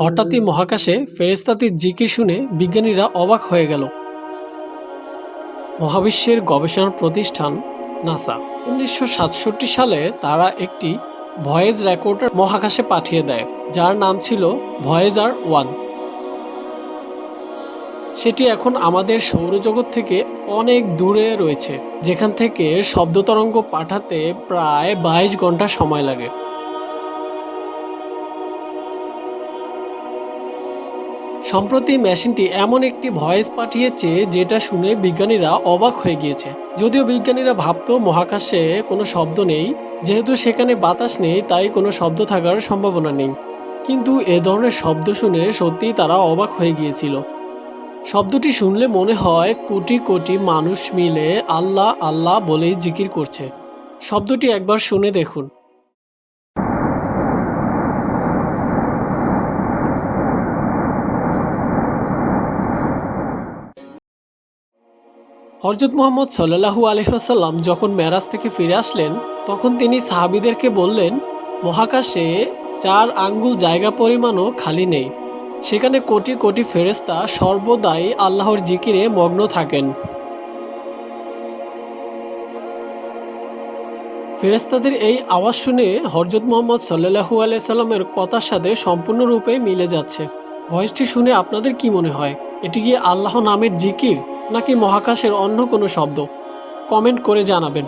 হঠাৎই মহাকাশে ফেরেস্তাতির জিকির শুনে বিজ্ঞানীরা অবাক হয়ে গেল। মহাবিশ্বের গবেষণা প্রতিষ্ঠান নাসা। উনিশশো সাতষট্টি সালে তারা একটি ভয়েজ রেকর্ডার মহাকাশে পাঠিয়ে দেয়, যার নাম ছিল ভয়েজার ওয়ান। সেটি এখন আমাদের সৌরজগৎ থেকে অনেক দূরে রয়েছে, যেখান থেকে শব্দ তরঙ্গ পাঠাতে প্রায় বাইশ ঘণ্টা সময় লাগে। সম্প্রতি মেশিনটি এমন একটি ভয়েস পাঠিয়েছে যেটা শুনে বিজ্ঞানীরা অবাক হয়ে গিয়েছে। যদিও বিজ্ঞানীরা ভাবতো মহাকাশে কোনো শব্দ নেই, যেহেতু সেখানে বাতাস নেই, তাই কোনো শব্দ থাকার সম্ভাবনা নেই। কিন্তু এ ধরনের শব্দ শুনে সত্যিই তারা অবাক হয়ে গিয়েছিল। শব্দটি শুনলে মনে হয় কোটি কোটি মানুষ মিলে আল্লাহ আল্লাহ বলেই জিকির করছে। শব্দটি একবার শুনে দেখুন। হরজত মোহাম্মদ সাল্লাহু আলহাম যখন মেরাজ থেকে ফিরে আসলেন, তখন তিনি সাহাবিদেরকে বললেন, মহাকাশে চার আঙ্গুল জায়গা পরিমাণও খালি নেই। সেখানে কোটি কোটি ফেরেস্তা সর্বদাই আল্লাহর জিকিরে মগ্ন থাকেন। ফেরেস্তাদের এই আওয়াজ শুনে হরজত মোহাম্মদ সাল্লাহু আলাইসাল্লামের কথার সাথে সম্পূর্ণরূপে মিলে যাচ্ছে। ভয়েসটি শুনে আপনাদের কি মনে হয়, এটি কি আল্লাহ নামের জিকির? নাকি মহাকাশের অন্য কোনো শব্দ? কমেন্ট করে জানাবেন।